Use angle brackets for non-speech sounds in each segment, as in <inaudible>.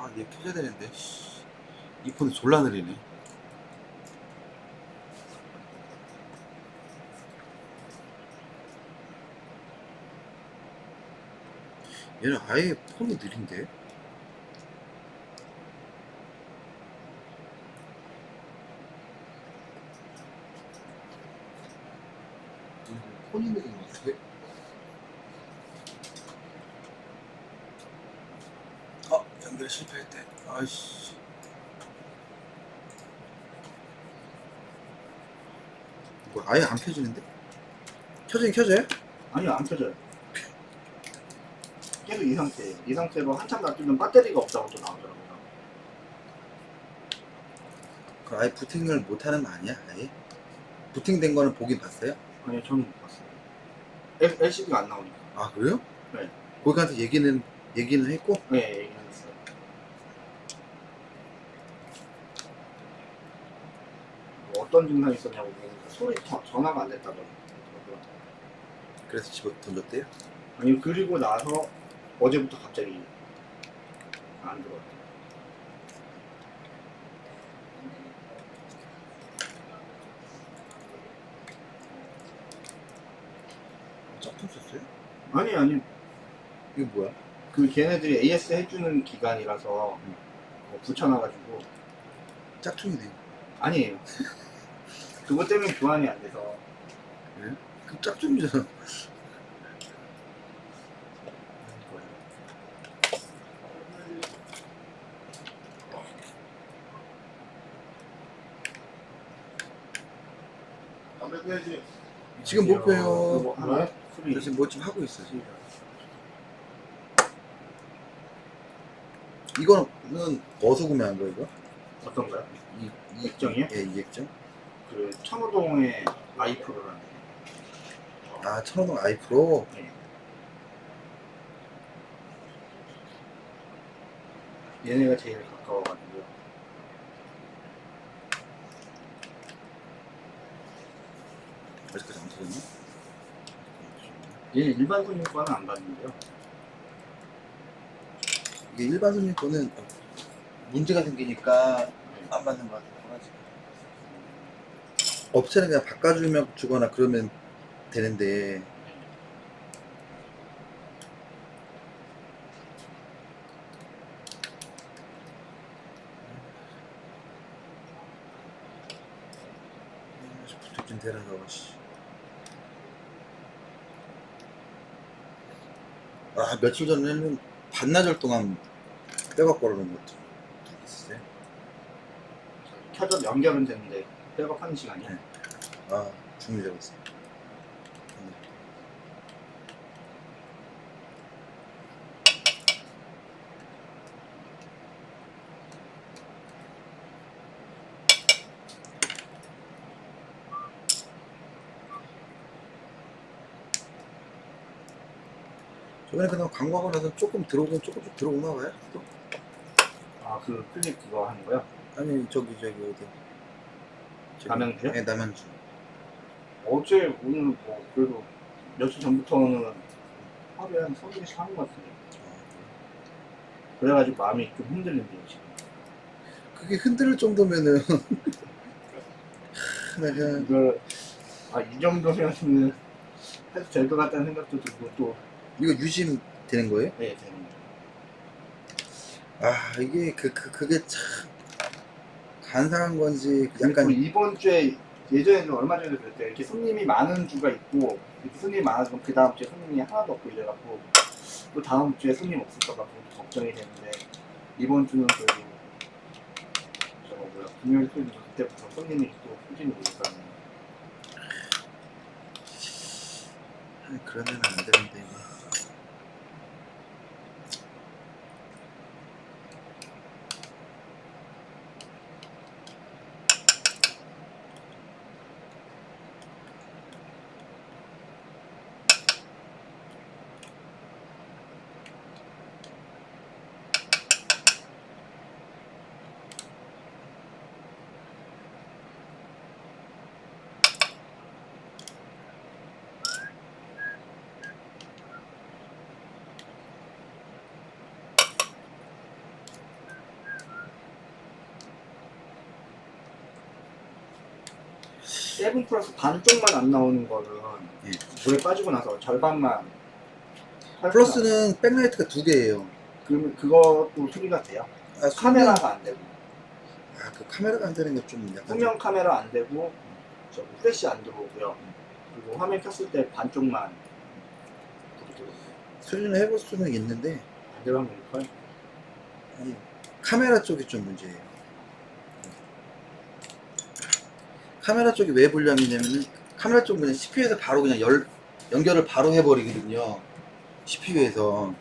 아, 얘 켜져야 되는데. 씨. 이 폰이 졸라 느리네. 얘는 아예 폰이 느린데? 음, 폰이 느린 것 같아. 아, 연결 실패했대. 아이씨. 뭐 아예 안 켜지는데? 켜지긴 켜져요? 아니요 안 켜져요 계속 이 상태예요 이 상태로 한참 놔두면 배터리가 없다고 또 나오더라고요 그 아예 부팅을 못하는 거 아니야? 아예? 부팅된 거는 보긴 봤어요? 아니요 저는 못 봤어요 LCD가 안 나오니까 아 그래요? 네. 고객한테 얘기는 얘기는 했고 네 얘기했 뭐 어떤 증상이 있었냐고 물으니까 소리 저- 전화가 안 됐다고 그러더라고요 그래서 집어 던졌대요. 아니 그리고 나서 어제부터 갑자기 안 들어와요 짝퉁 썼어요? 아니 아니 이거 뭐야? 그 걔네들이 AS 해주는 기간이라서 음. 어, 붙여놔가지고 짝퉁이네. 아니에요. <laughs> 그것 때문에 교환이 안 돼서 그 짝퉁이잖아. 담배. 지금 못 빼요. 그거 하나 소리 저 지금 뭐 좀 하고 있어. 지금. 이거는 어디서 구매한 거야 이거? 어떤가요? 이, 이 액정이요? 예, 이 액정. 그 청호동의 아이프로라는 아, 천호동 아이프로. 네. 얘네가 제일 가까워가지고 아직까지 안 터졌나? 얘 일반 손님 거는 안 받는데요. 이게 일반 손님 거는 문제가 생기니까 네. 안 받는 거 같아. 업체는 그냥 바꿔주면 주거나 그러면 되는데. 아 며칠 전에는 반나절 동안 백업 걸어놓은 것도 있었어요. 켜져 연결은 되는데 백업하는 시간이야. 네. 아 중일 잡았어. 저번에 그냥 광고하고 나서 조금 들어오긴 조금씩 들어오나 봐요? 또? 아 그 클릭 그거 하는 거요? 아니 저기 저기 어디 남양주요? 네 남양주. 어제 오늘 뭐 그래도 며칠 전부터는 하루에 한 서너 개씩 하는 것 같은데. 그래가지고 마음이 좀 흔들린대요 지금. 그게 흔들릴 정도면은. <laughs> 내가. 이걸 아이 정도면은 해도 될 것 같다는 생각도 들고 또. 이거 유심 되는 거예요? 네, 되는 아 이게 그, 그 그게 참 간사한 건지 약간 약간 이번 주에 예전에는 얼마 전에 그랬대요 이렇게 손님이 많은 주가 있고 이렇게 손님이 많아지면 그 다음 주에 손님이 하나도 없고 이래갖고 또 다음 주에 손님 없을까봐 걱정이 되는데 이번 주는 그래도 저거 뭐야 금요일 토요일 그때부터 손님이 또 꾸준히 오니까 그러면 안 되는데 이게. 세븐 플러스 반쪽만 안 나오는 거는 예. 물에 빠지고 나서 절반만 할 플러스는 백라이트가 두 개예요. 그러면 그것도 수리가 돼요. 아, 카메라가 안 되고 아, 그 카메라가 안 되는 게 좀 약간 좀- 후면 카메라 안 되고 저 플래시 안 들어오고요. 그리고 화면 켰을 때 반쪽만 들어오고 수리는 해볼 수는 있는데 반대방 모니터 아니, 카메라 쪽이 좀 문제예요. 카메라 쪽이 왜 불량이냐면은 카메라 쪽은 그냥 CPU에서 바로 그냥 열, 연결을 바로 해버리거든요. CPU에서.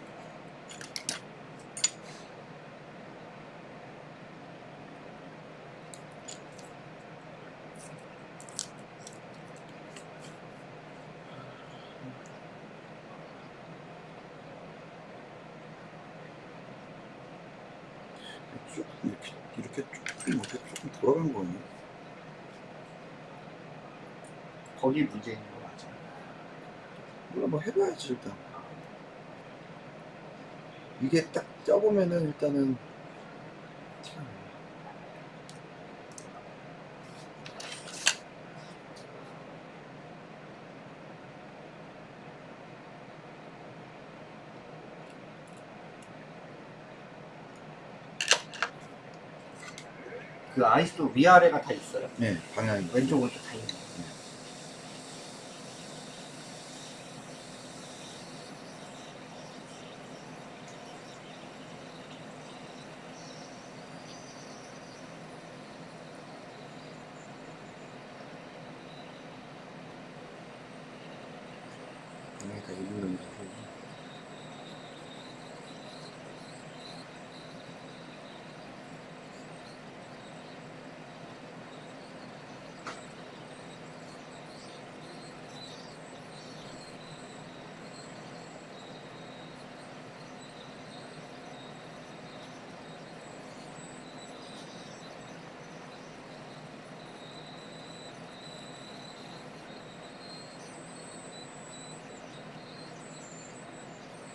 쭉 이렇게 이렇게 조금 이렇게 조금 돌아간 거니? 거기 문제 있는 거 맞죠? 몰라 뭐 해봐야지 일단. 이게 딱 쪄보면은 일단은 참. 그 아이스도 위아래가 다 있어요. 네 방향이. 왼쪽 오른쪽 다 있는 거.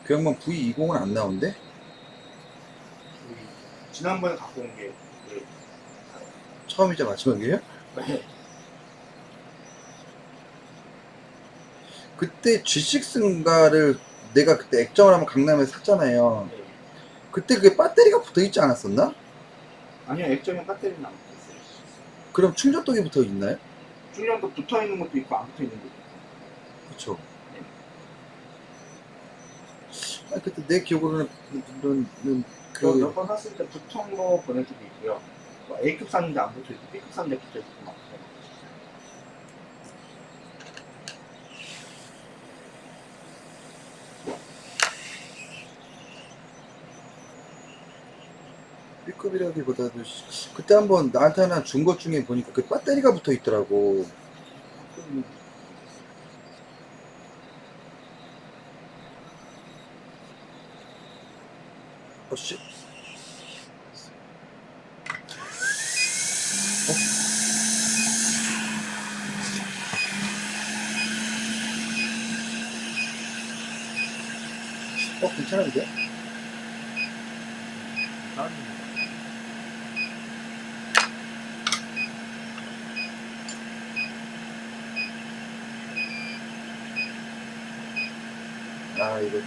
그 양반 V20은 안 나온대? 그 지난번에 갖고 온게 그, 처음이자 마지막이에요? 네. 그때 G6인가를 내가 그때 액정을 한번 강남에서 샀잖아요. 네. 그때 그게 배터리가 붙어 있지 않았었나? 아니요 액정에 배터리는 안 붙어 있어요. 그럼 충전독이 붙어 있나요? 충전도 붙어 있는 것도 있고 안 붙어 있는 것도 있고. 그쵸. 아, 그때 내 기억으로는, 는, 는 그... 그, 몇번 샀을 때 붙은 거 보낼 때도 있고요. 뭐 A급 샀는데 안 붙어 있고 B급 샀는데 붙어 있고 막 그런 거. B급이라기보다도, 씨, 그때 한번 나한테 하나 준 것 중에 보니까 그 배터리가 붙어 있더라고. 가 어, 씨. 어? 어, 괜찮은데? 아, 이거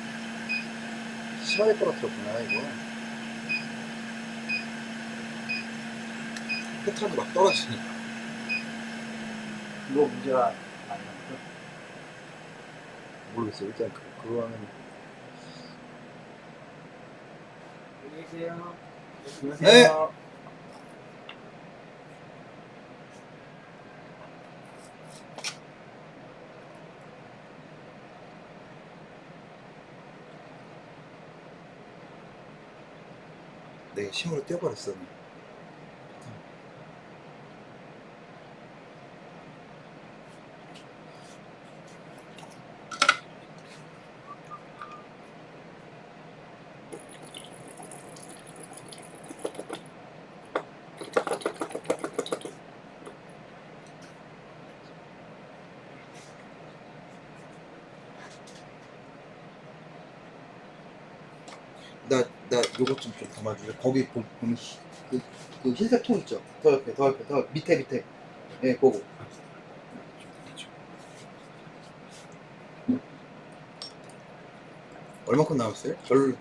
심하게 떨어뜨렸구나, 이거. 패턴이 막 떨어지니까. 그거 문제가 많이 나죠. 모르겠어요. 일단 그, 그거는. 안녕히 계세요. 네. 힘으로 뛰어버렸어. 내가 요것 좀, 담아주세요. 거기 보- 보면 희- 그, 그 흰색 통 있죠? 더 옆에, 더 옆에, 더 밑에, 밑에. 예, 그거. 얼마큼 남았어요? 별로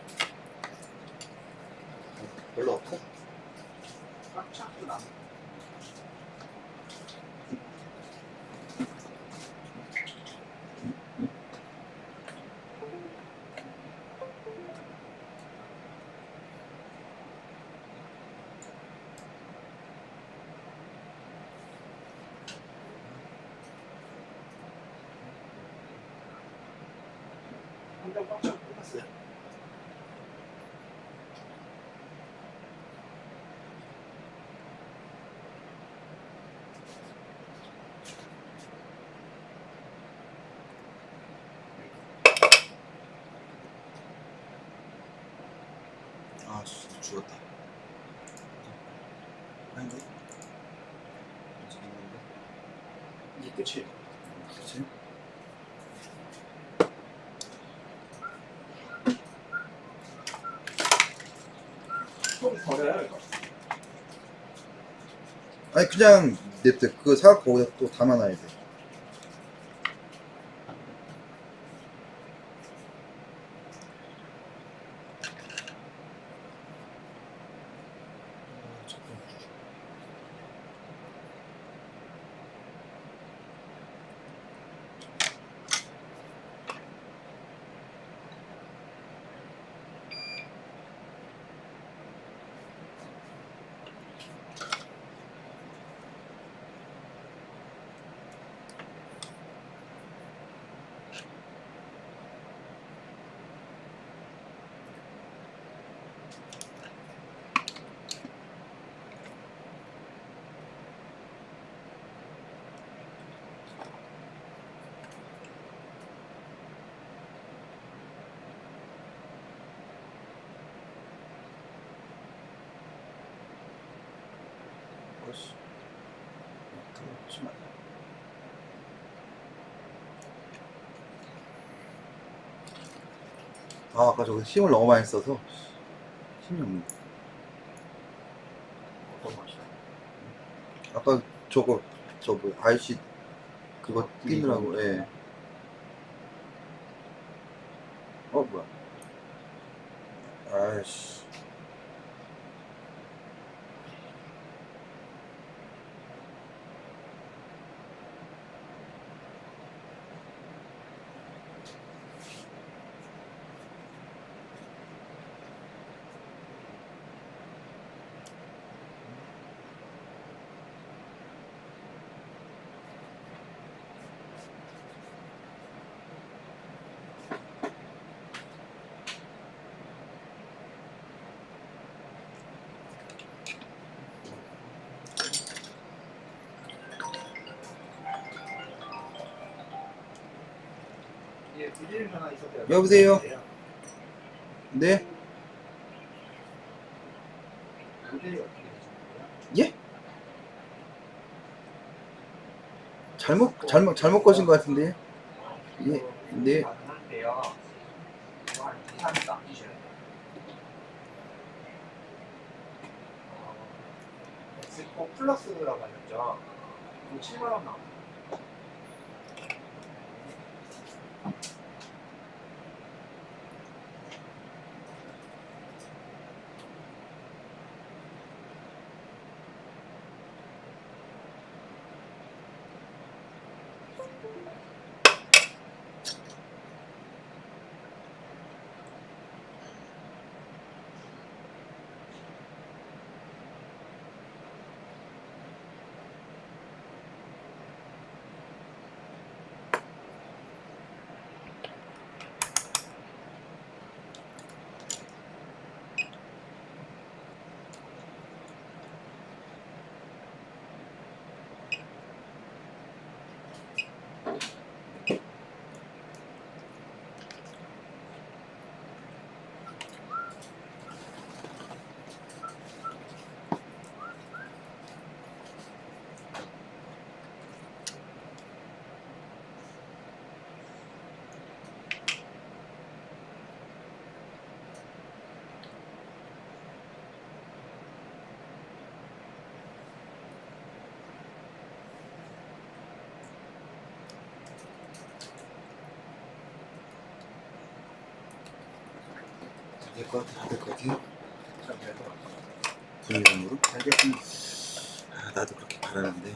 아 죽었다. 아닌데? 이게 끝이에요. 그치? 좀 아니 그냥 냅둬. 그거 사갖고 또 담아놔야 돼. 아, 잠깐. 어씨. 들어오지 마. 아, 아까 저거 힘을 너무 많이 써서 힘이 없네. 어떤 맛이야? 아까 저거 저뭐 IC 그거 아, 뛰느라고 이거. 예. 어 뭐야? 아이씨. 여보세요? 네? 예? 잘못 잘못 잘못 거신 것 같은데. 예, 네. 가능한데요. 이거 한 2, 3일 남기셔야 돼요. 어, 엑스포 플러스라고? 그거 7만 원 나옵니다. 될것 같아. 될것 같아요. 잘될것 같아요. 분위기상으로. 잘 됐으면 아, 나도 그렇게 바라는데.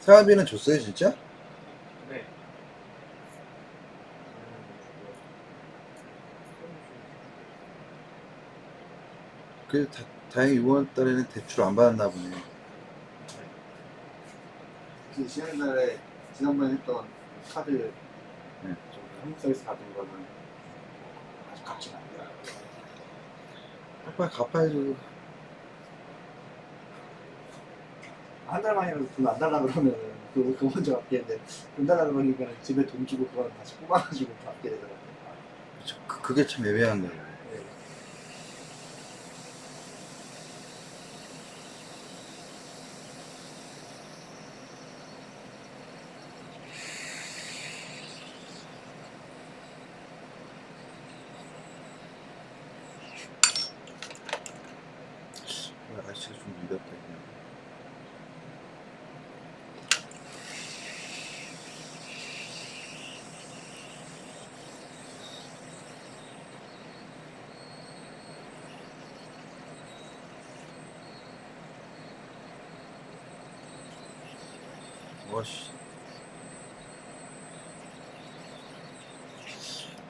생활비는 줬어요, 진짜? 네. 그 다, 다행히 이번 달에는 대출 안 받았나 보네. 그 지난달에 지난번에 했던 카드 네. 좀 한국 서비스 받은 거는 아직 갚지는 않아요. 빨리 갚아야죠. 한 달 만이라도 돈 안 달라 그러면 그거 그거 먼저 갚겠는데 돈 달라 그러니까 집에 돈 주고 그걸 다시 뽑아가지고 갚게 되더라고요. 그쵸. 그, 그게 참 애매한 거예요. 와씨.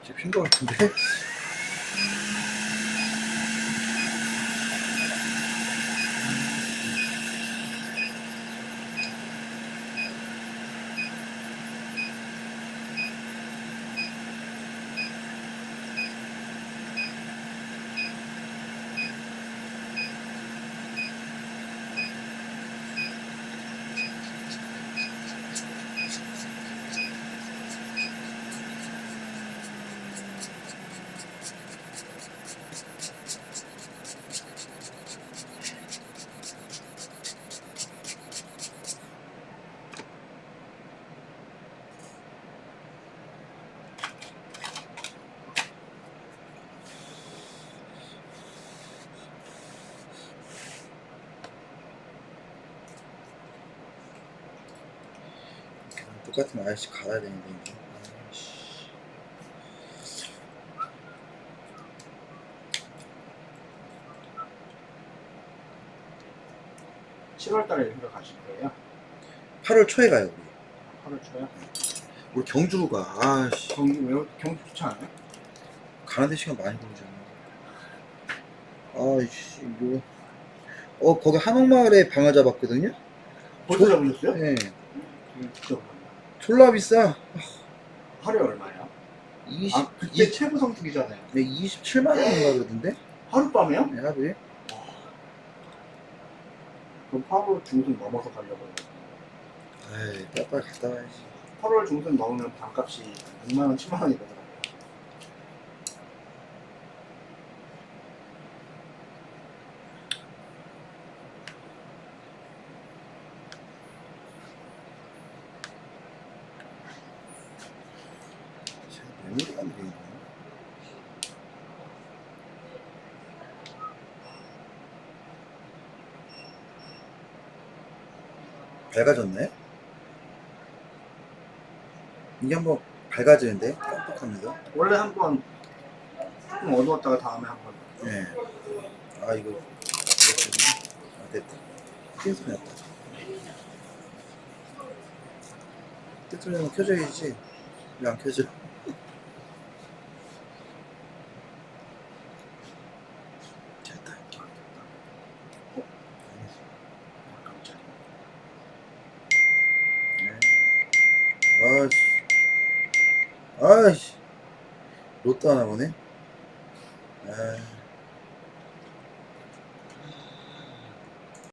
찝힌 것 같은데? 똑같은 아저씨 갈아야 되는데 이제. 아이씨. 7월 달에 휴가 가실 거예요? 8월 초에 가요 우리. 8월 초요? 우리 경주로 가. 아씨 경기 왜 경기 좋지 않아요? 가는데 시간 많이 걸리잖아. 아이씨 이거. 어 거기 한옥마을에 방을 잡았거든요. 벌써 저- 잡으셨어요? 네. 음, 진짜? 졸라 비싸. 하루에 얼마예요? 20, 아 그때 최고 성수기잖아요. 네, 27만 원인가 그러던데? 하룻밤에요? 네, 하루에? 그럼 8월 중순 넘어서 가려고 해요. 에이, 빨리 갔다 와야지. 8월 중순 넘으면 반값이 6만 원, 7만 원이 되더라고요. 쟤 메모리가 안 되는 거야? 밝아졌나요? 이게 한번 밝아지는데? 깜빡합니다. 원래 한번 조금 어두웠다가 다음에 한 번. 네. 아, 이거. 아, 됐다. 큰 소리 났다. 뜨뜻하면 켜져야지. 왜 안 켜져? 됐다. 깜짝이야. 아이씨. 아이씨. 로또 하나 보네. 아